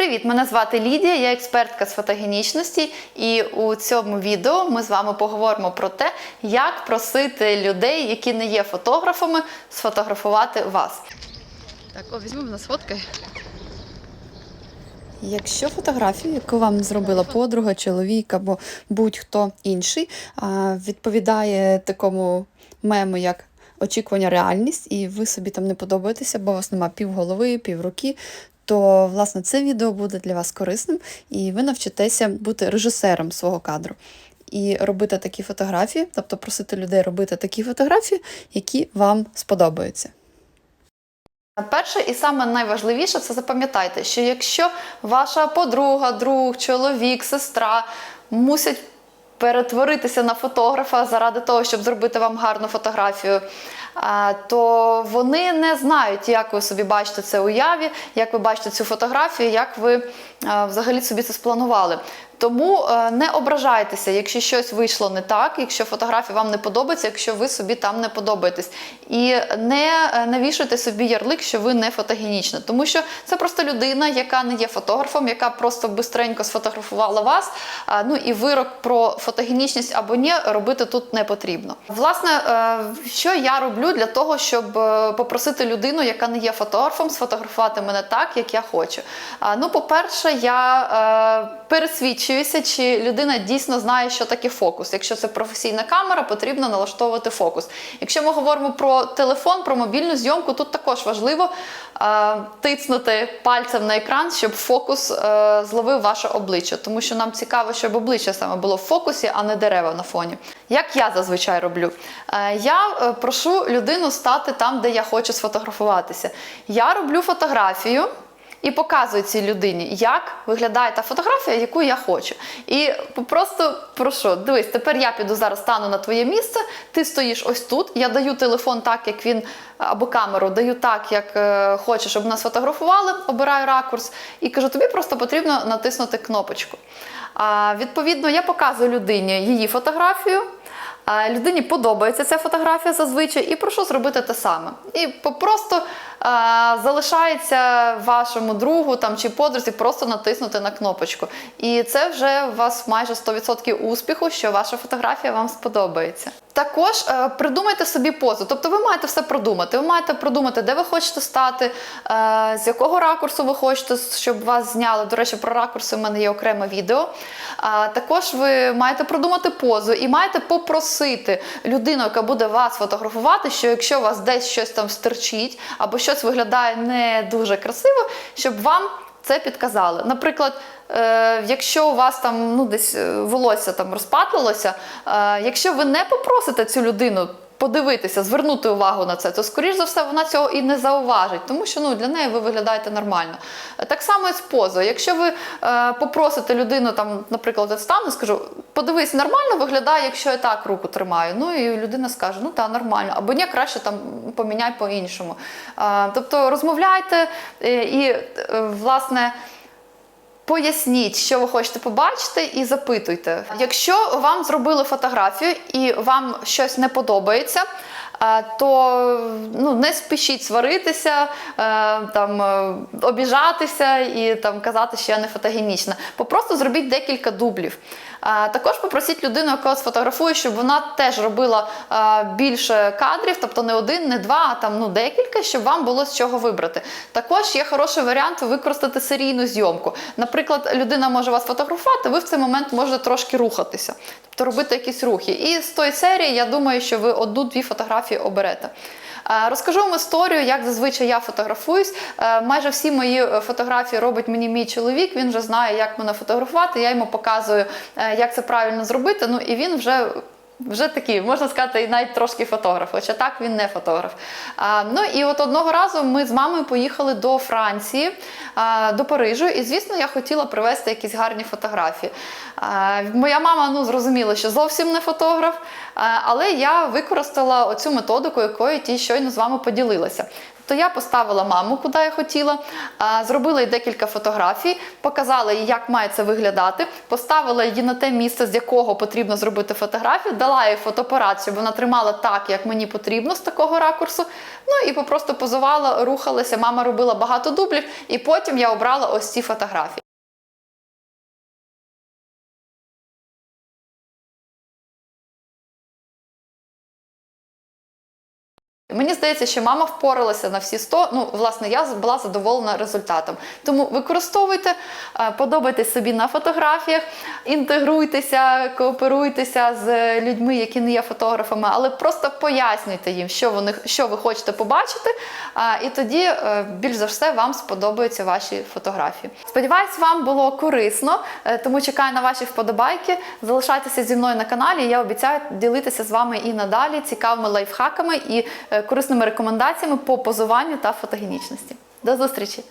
Привіт, мене звати Лідія, я експертка з фотогенічності, і у цьому відео ми з вами поговоримо про те, як просити людей, які не є фотографами, сфотографувати вас. Так, о, візьмемо нас фоткай. Якщо фотографію, яку вам зробила подруга, чоловік або будь-хто інший, відповідає такому мему, як очікування реальність, і ви собі там не подобаєтеся, бо у вас нема півголови, півруки, то власне це відео буде для вас корисним, і ви навчитеся бути режисером свого кадру. І робити такі фотографії, тобто просити людей робити такі фотографії, які вам сподобаються. Перше і саме найважливіше це запам'ятайте, що якщо ваша подруга, друг, чоловік, сестра мусять перетворитися на фотографа заради того, щоб зробити вам гарну фотографію, то вони не знають, як ви собі бачите це уяві, як ви бачите цю фотографію, як ви взагалі собі це спланували. Тому е, не ображайтеся, якщо щось вийшло не так, якщо фотографія вам не подобається, якщо ви собі там не подобаєтесь. І не е, навішуйте собі ярлик, що ви не фотогенічна, тому що це просто людина, яка не є фотографом, яка просто бистренько сфотографувала вас. Ну і вирок про фотогенічність або ні робити тут не потрібно. Власне, е, що я роблю для того, щоб е, попросити людину, яка не є фотографом, сфотографувати мене так, як я хочу. Ну, по-перше, я е, пересвідчуюся, чи людина дійсно знає, що таке фокус. Якщо це професійна камера, потрібно налаштовувати фокус. Якщо ми говоримо про телефон, про мобільну зйомку, тут також важливо е, тицнути пальцем на екран, щоб фокус е, зловив ваше обличчя, тому що нам цікаво, щоб обличчя саме було в фокусі, а не дерева на фоні. Як я зазвичай роблю? Е, я е, прошу людину стати там, де я хочу сфотографуватися. Я роблю фотографію. І показую цій людині, як виглядає та фотографія, яку я хочу. І просто прошу, дивись, тепер я піду зараз стану на твоє місце, ти стоїш ось тут. Я даю телефон так, як він, або камеру, даю так, як е, хочу, щоб нас фотографували, обираю ракурс, і кажу, тобі просто потрібно натиснути кнопочку. А, відповідно, я показую людині її фотографію. Людині подобається ця фотографія зазвичай, і прошу зробити те саме. І просто а, залишається вашому другу там, чи подрузі просто натиснути на кнопочку. І це вже у вас майже 100% успіху, що ваша фотографія вам сподобається. Також е, придумайте собі позу, тобто ви маєте все продумати. Ви маєте продумати, де ви хочете стати, е, з якого ракурсу ви хочете, щоб вас зняли. До речі, про ракурси в мене є окреме відео. Також ви маєте продумати позу і маєте попросити людину, яка буде вас фотографувати, що якщо у вас десь щось там стерчить або щось виглядає не дуже красиво, щоб вам це підказали. Наприклад, е, якщо у вас там ну, десь е, волосся там розпатлилося, е, якщо ви не попросите цю людину. Подивитися, звернути увагу на це, то скоріш за все вона цього і не зауважить, тому що ну для неї ви виглядаєте нормально. Так само і з позою. Якщо ви е, попросите людину, там, наприклад, я скажу, подивись, нормально виглядає, якщо я так руку тримаю. Ну і людина скаже, ну так, нормально, або ні, краще там поміняй по-іншому. Е, тобто розмовляйте е, і, е, власне. Поясніть, що ви хочете побачити, і запитуйте. Якщо вам зробили фотографію і вам щось не подобається, то ну, не спішіть сваритися, е, там, е, обіжатися і там, казати, що я не фотогенічна. Попросту зробіть декілька дублів. Також попросіть людину, яка вас фотографує, щоб вона теж робила е, більше кадрів, тобто не один, не два, а там ну, декілька, щоб вам було з чого вибрати. Також є хороший варіант використати серійну зйомку. Наприклад, людина може вас фотографувати, ви в цей момент можете трошки рухатися, тобто робити якісь рухи. І з тої серії, я думаю, що ви одну-дві фотографії оберете. Е, Розкажу вам історію, як зазвичай я фотографуюсь. Е, Майже всі мої е, фотографії робить мені мій чоловік. Він вже знає, як мене фотографувати. Я йому показую, як це правильно зробити. Ну і він вже. Вже такий, можна сказати, навіть трошки фотограф, хоча так він не фотограф. А, ну і от одного разу ми з мамою поїхали до Франції, а, до Парижу, і звісно, я хотіла привезти якісь гарні фотографії. А, моя мама ну, зрозуміла, що зовсім не фотограф, а, але я використала оцю методику, якою ті щойно з вами поділилася. то я поставила маму, куди я хотіла, зробила їй декілька фотографій, показала їй, як має це виглядати, поставила її на те місце, з якого потрібно зробити фотографію, дала їй фотоапарат, щоб вона тримала так, як мені потрібно з такого ракурсу. Ну і просто позувала, рухалася. Мама робила багато дублів, і потім я обрала ось ці фотографії. Мені здається, що мама впоралася на всі 100. Ну, власне, я була задоволена результатом. Тому використовуйте, е, подобайтесь собі на фотографіях, інтегруйтеся, кооперуйтеся з людьми, які не є фотографами, але просто пояснюйте їм, що вони що ви хочете побачити. І тоді е, більш за все вам сподобаються ваші фотографії. Сподіваюсь, вам було корисно, е, тому чекаю на ваші вподобайки. Залишайтеся зі мною на каналі. Я обіцяю ділитися з вами і надалі цікавими лайфхаками і корисними рекомендаціями по позуванню та фотогенічності. До зустрічі!